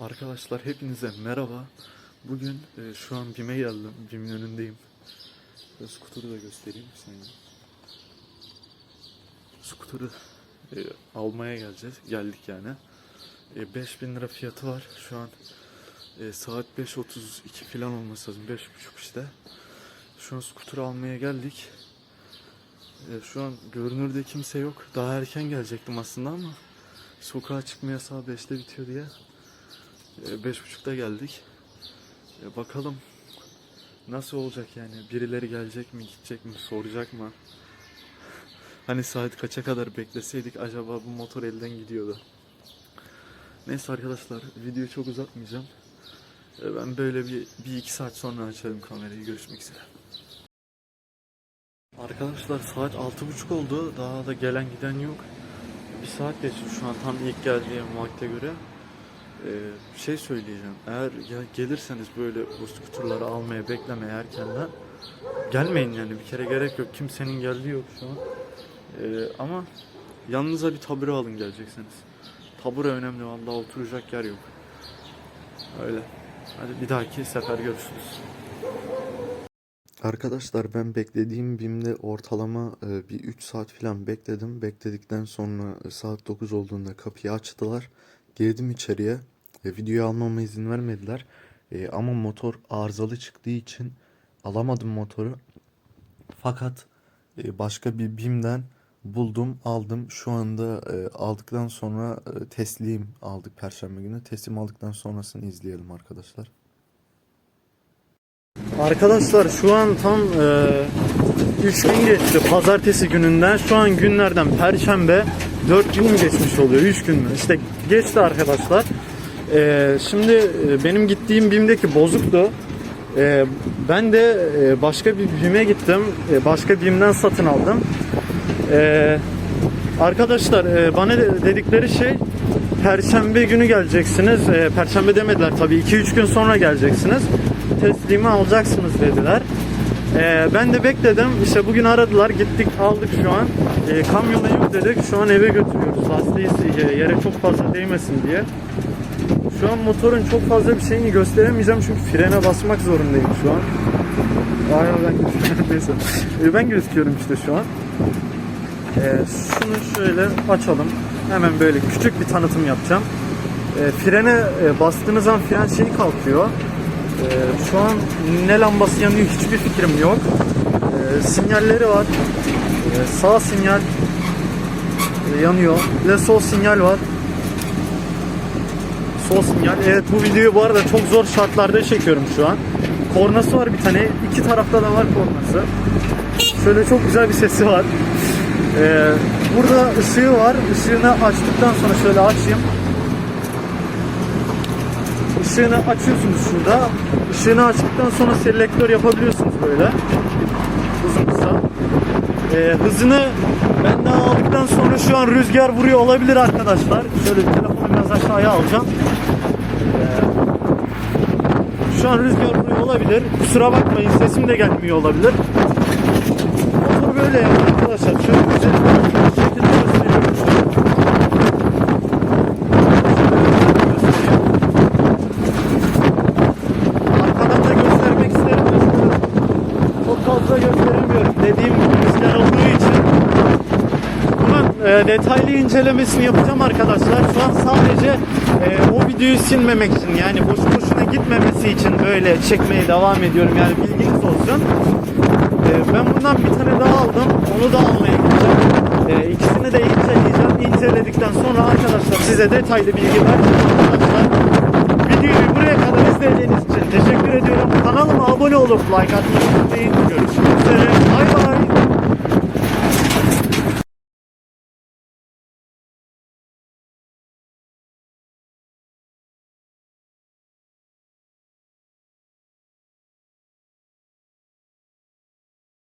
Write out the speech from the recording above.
Arkadaşlar hepinize merhaba. Bugün e, şu an BİM'e geldim. BİM'in önündeyim. Ve skuturu da göstereyim sana. Skuturu e, almaya geleceğiz. Geldik yani. E, 5000 lira fiyatı var. Şu an e, saat 5.32 falan olması lazım. 5.30 işte. Şu an skuturu almaya geldik. E, şu an görünürde kimse yok. Daha erken gelecektim aslında ama sokağa çıkma yasağı 5'te bitiyor diye Beş buçukta geldik. E, bakalım nasıl olacak yani? Birileri gelecek mi, gidecek mi, soracak mı? Hani saat kaça kadar bekleseydik acaba bu motor elden gidiyordu. Neyse arkadaşlar videoyu çok uzatmayacağım. E, ben böyle bir, bir iki saat sonra açarım kamerayı. Görüşmek üzere. Arkadaşlar saat altı buçuk oldu. Daha da gelen giden yok. Bir saat geçti şu an tam ilk geldiğim vakte göre. Ee, şey söyleyeceğim. Eğer ya gelirseniz böyle bu skuterları almaya beklemeye erkenden gelmeyin yani bir kere gerek yok. Kimsenin geldiği yok şu an. Ee, ama yanınıza bir tabure alın gelecekseniz. Tabure önemli vallahi oturacak yer yok. Öyle. Hadi bir dahaki sefer görüşürüz. Arkadaşlar ben beklediğim BİM'de ortalama e, bir 3 saat falan bekledim. Bekledikten sonra e, saat 9 olduğunda kapıyı açtılar. Girdim içeriye. E, videoyu almama izin vermediler. E, ama motor arızalı çıktığı için alamadım motoru. Fakat e, başka bir BİM'den buldum, aldım. Şu anda e, aldıktan sonra e, teslim aldık Perşembe günü. Teslim aldıktan sonrasını izleyelim arkadaşlar. Arkadaşlar şu an tam 3 gün geçti pazartesi gününden. Şu an günlerden perşembe 4 gün mü geçmiş oluyor 3 gün mü? İşte geçti arkadaşlar. E, şimdi e, benim gittiğim BİM'deki bozuktu. E, ben de e, başka bir BİM'e gittim. E, başka BİM'den satın aldım. E, arkadaşlar bana de- dedikleri şey Perşembe günü geleceksiniz. E, Perşembe demediler tabii 2-3 gün sonra geleceksiniz. Teslimi alacaksınız dediler. E, ben de bekledim. İşte bugün aradılar. Gittik aldık şu an. E, kamyona yükledik. Şu an eve götürüyoruz. Lastiği e, yere çok fazla değmesin diye. Şu an motorun çok fazla bir şeyini gösteremeyeceğim çünkü frene basmak zorundayım şu an. Aynen ben neyse. E, ben gözüküyorum işte şu an. Ee, şunu şöyle açalım. Hemen böyle küçük bir tanıtım yapacağım. Ee, frene e, bastığınız zaman fren şeyi kalkıyor. Ee, şu an ne lambası yanıyor hiçbir fikrim yok. Ee, sinyalleri var. Ee, sağ sinyal e, yanıyor. Bir de sol sinyal var. Sol sinyal. Evet bu videoyu bu arada çok zor şartlarda çekiyorum şu an. Kornası var bir tane. İki tarafta da var kornası. Şöyle çok güzel bir sesi var. Ee, burada ışığı var. Işığını açtıktan sonra şöyle açayım. Işığını açıyorsunuz şurada. Işığını açtıktan sonra selektör yapabiliyorsunuz böyle. Uzun kısa. Ee, hızını benden aldıktan sonra şu an rüzgar vuruyor olabilir arkadaşlar. Şöyle telefonu biraz aşağıya alacağım. Ee, şu an rüzgar vuruyor olabilir. Kusura bakmayın sesim de gelmiyor olabilir. Motor böyle yani arkadaşlar. Şöyle güzel bir şekilde gösteriyorum şu an. Arkadan da göstermek isterim aslında. Çok fazla gösteremiyorum. Dediğim gibi rüzgar olduğu için. Bunun e, detaylı incelemesini yapacağım arkadaşlar. Şu an sadece e, o videoyu silmemek için yani boş boşuna gitmemesi için böyle çekmeye devam ediyorum. Yani bilginiz olsun. Ee, ben bundan bir tane daha aldım. Onu da almaya gideceğim. Ee, ikisini de inceleyeceğim. İnceledikten sonra arkadaşlar size detaylı bilgi vereceğim. Videoyu buraya kadar izlediğiniz için teşekkür ediyorum. Kanalıma abone olup like atmayı unutmayın. Görüşmek üzere. Bay bay.